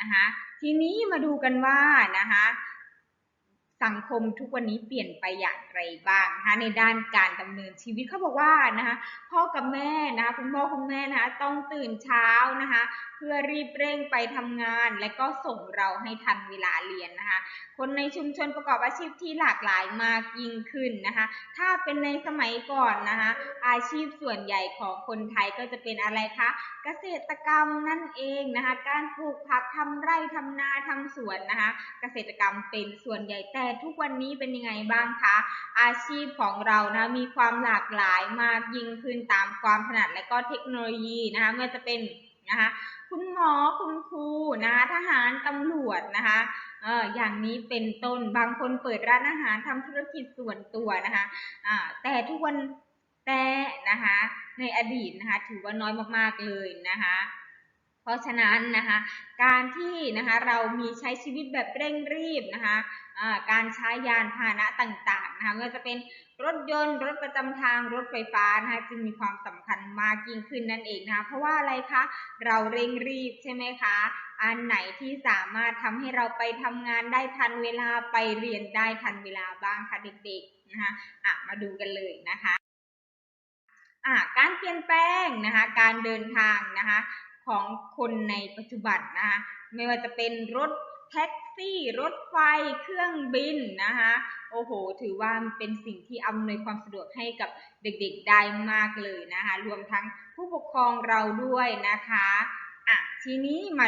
นะคะ ทีนี้มาดูกันว่านะคะ สังคมทุกวันนี้เปลี่ยนไปอย่างไรบ้างนะคะในด้านการดำเนินชีวิตเขาบอกว่านะคะพ่อกับแม่นะคะคุณพ่อคุณแม่นะคะต้องตื่นเช้านะคะเพื่อรีบเร่งไปทำงาน และก็ส่งเราให้ทันเวลาเรียนนะคะคนในชุมชนประกอบอาชีพที่หลากหลายมากยิ่งขึ้นนะคะถ้าเป็นในสมัยก่อนนะคะอาชีพส่วนใหญ่ของคนไทยก็จะเป็นอะไรคะเกษตรกรรมนั่นเองนะคะการปลูกผักทำไร่ทำนาทำสวนนะคะเกษตรกรรมเป็นส่วนใหญ่แต่ทุกวันนี้เป็นยังไงบ้างคะ อาชีพของเรานะมีความหลากหลายมากยิ่งขึ้นตามความถนัดและก็เทคโนโลยีนะคะไม่ว่าจะเป็นนะคะคุณหมอคุณครูนะคะทหารตำรวจนะคะเอออย่างนี้เป็นต้นบางคนเปิดร้านอาหารทำธุรกิจส่วนตัวนะคะอ่าแต่ทุกวันแต่นะคะในอดีตนะคะถือว่าน้อยมากๆเลยนะคะ เพราะฉะนั้นนะคะการที่นะคะเรามีใช้ชีวิตแบบเร่งรีบนะคะอ่าการใช้ยานพาหนะต่างๆนะคะไม่ว่าจะเป็นรถยนต์ รถประจำทางรถไฟฟ้านะคะจึงมีความสำคัญมากยิ่งขึ้นนั่นเองนะคะเพราะว่าอะไรคะเราเร่งรีบใช่ไหมคะอันไหนที่สามารถทำให้เราไปทำงานได้ทันเวลาไปเรียนได้ทันเวลาบ้างคะเด็กๆนะคะะมาดูกันเลยนะคะการเปลี่ยนแปลงนะคะการเดินทางนะคะ ของคนในปัจจุบันนะคะไม่ว่าจะเป็นรถแท็กซี่ รถไฟ เครื่องบินนะคะโอ้โห ถือว่าเป็นสิ่งที่อำนวยความสะดวกให้กับเด็กๆได้มากเลยนะคะ รวมทั้งผู้ปกครองเราด้วยนะคะ อะ ทีนี้มา